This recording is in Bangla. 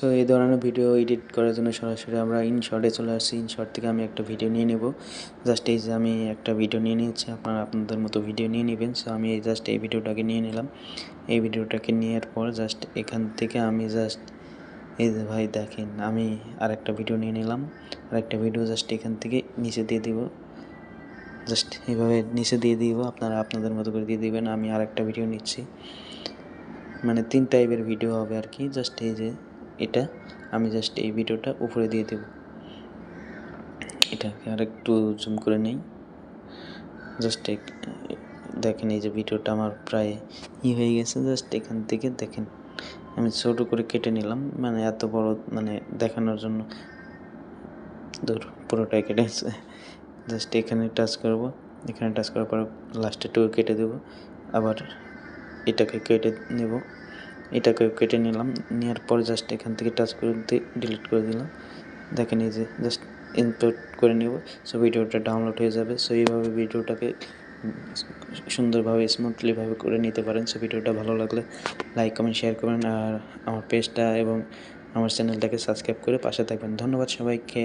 সো এই ধরনের ভিডিও এডিট করার জন্য সরাসরি আমরা ইনশর্টে চলে আসছি। ইনশর্ট থেকে আমি একটা ভিডিও নিয়ে নেব। জাস্ট এই যে আমি একটা ভিডিও নিয়ে নিয়েছি, আপনারা আপনাদের মতো ভিডিও নিয়ে নেবেন। সো আমি জাস্ট এই ভিডিওটাকে নিয়ে নিলাম। এই ভিডিওটাকে নেওয়ার পর জাস্ট এখান থেকে আমি জাস্ট এই যে ভাই দেখেন, আমি আরেকটা ভিডিও নিয়ে নিলাম। আর একটা ভিডিও জাস্ট এখান থেকে নিচে দিয়ে দিব। জাস্ট এইভাবে নিচে দিয়ে দিব, আপনারা আপনাদের মতো করে দিয়ে দিবেন। আমি আরেকটা ভিডিও নিচ্ছি। মানে তিন টাইপের ভিডিও হবে আর কি। জাস্ট এই যে এটা। আমি জাস্ট এই ভিডিওটা উপরে দিয়ে দেব। এটাকে আর একটু জুম করে নেই। জাস্ট দেখেন এই যে ভিডিওটা আমার প্রায় ই হয়ে গেছে। জাস্ট এখান থেকে দেখেন। আমি ছোটো করে কেটে নিলাম। মানে এত বড় মানে দেখানোর জন্য। দূর পুরোটাই কেটে জাস্ট এখানে টাচ করব। এখানে টাচ করার পর লাস্টে টু কেটে দেব। আবার এটাকে কেটে নেব। এটাকে কেটে নিলাম, নেওয়ার পর জাস্ট এখান থেকে টাচ করে ডিলিট করে দিলাম। দেখেন এই যে জাস্ট ইনপুট করে নেব সো ভিডিওটা ডাউনলোড হয়ে যাবে। সো এইভাবে ভিডিওটাকে সুন্দরভাবে স্মুথলিভাবে করে নিতে পারেন। সো ভিডিওটা ভালো লাগলে লাইক কমেন্ট শেয়ার করবেন। আর আমার পেজটা এবং আমার চ্যানেলটাকে সাবস্ক্রাইব করে পাশে থাকবেন। ধন্যবাদ সবাইকে।